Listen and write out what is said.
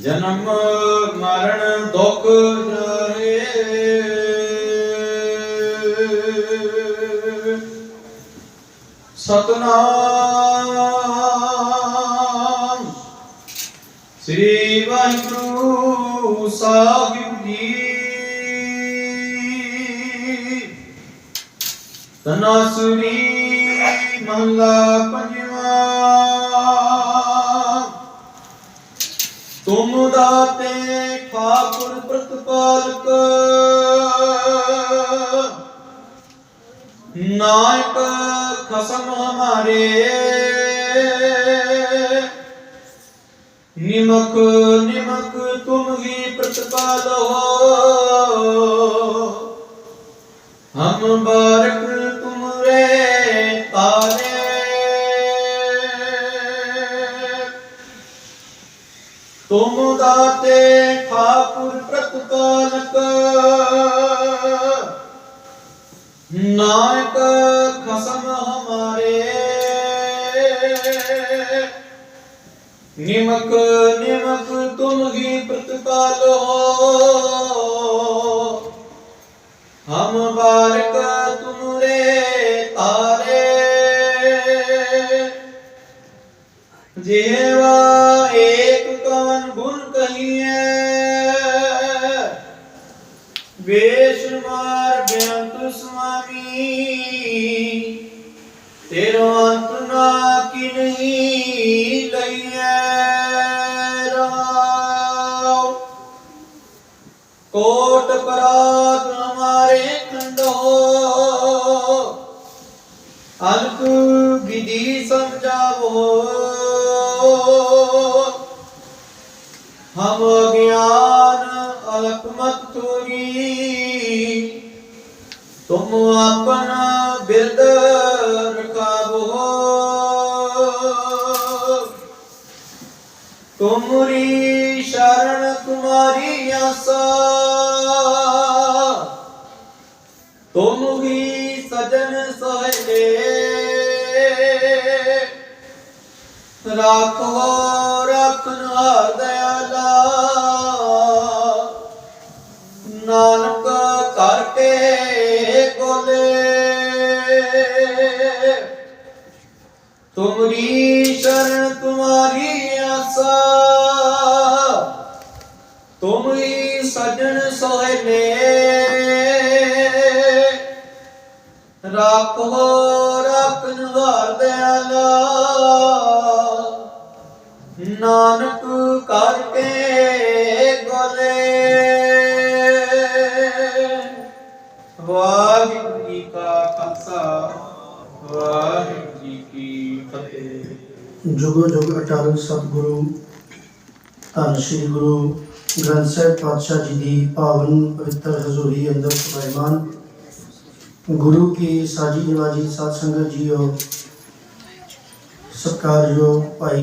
ਜਨਮ ਮਰਨ ਦੁਖ ਜਾਏ ਸਤਨਾਮ। ਸ੍ਰੀ ਵਾਹਿਗੁਰੂ ਸਾਹਿਬ ਜੀ। ਤਨਾਸੁਰੀ ਮਹਲਾ ਪੰਜਵਾ। ਤੁਮ ਦਾਤੇ ਠਾਕੁਰ ਪ੍ਰਤਪਾਲਕ। ਨਾਇਕ ਖਸਮ ਹਮਾਰੇ। ਨਿਮਕ ਨਿਮਕ ਤੁਮ ਹੀ ਪ੍ਰਤਪਾਲੋ ਹਮ ਬਾਰਕ ਤੁਮ ਦਾਤੇ ਠਾਕੁਰ ਪ੍ਰਤਪਾਲਕ। ਨਾਇਕ ਖਸਮ ਹਮਾਰੇ। ਨਿਮਕ ਨਿਮਕ ਤੁਮ ਹੀ ਪ੍ਰਤਪਾਲੋ। ਹਮ ਬਾਰਕ ਤੁਮਰੇ ਤਾਰੇ। ਜੀਵਾ ਸੁਆਮੀ ਤੇਰਾ ਅੰਤ ਨਾ ਕਿ ਨਹੀਂ ਲਈਐ ਰਾਉ ਕੋਟ ਪਰਾਤ ਹਮਾਰੇ ਖੰਡੋ ਅਲਕ ਵਿਧੀ ਸਮਝਾਵੋ। ਹਮ ਗਿਆਨ ਤੁਮ ਆਪਣਾ ਬਿਰਦ ਰਖਾਵੋ। ਤੁਮਰੀ ਸ਼ਰਨ ਤੁਮਾਰੀ ਆਸਾ। ਤੁਮ ਹੀ ਸਜਨ ਸਹਲੇ ਰਾਖੋ ਰਖਨ ਹਾਰ ਤੁਮਰੀ ਸ਼ਰਨ ਤੁਮਾਰੀ ਆਸਾ। ਤੁਮ ਹੀ ਸਜਣ ਸੋਹਲੇ ਰੱਖੋ ਰੱਖਨ ਹਾਰ ਦਇਆਲਾ ਜੁਗੋ ਜੁਗ ਅਟਲ ਸਤਿਗੁਰੂ, ਧੰਨ ਸ੍ਰੀ ਗੁਰੂ ਗ੍ਰੰਥ ਸਾਹਿਬ ਪਾਤਸ਼ਾਹ ਜੀ ਦੀ ਪਾਵਨ ਪਵਿੱਤਰ ਹਜ਼ੂਰੀ ਅੰਦਰ ਸੁਭਾਇਮਾਨ ਗੁਰੂ ਕੀ ਸਾਜੀ ਨਿਵਾਜੀ ਸਾਧ ਸੰਗਤ ਜੀਓ, ਸਤਿਕਾਰਯੋਗ ਭਾਈ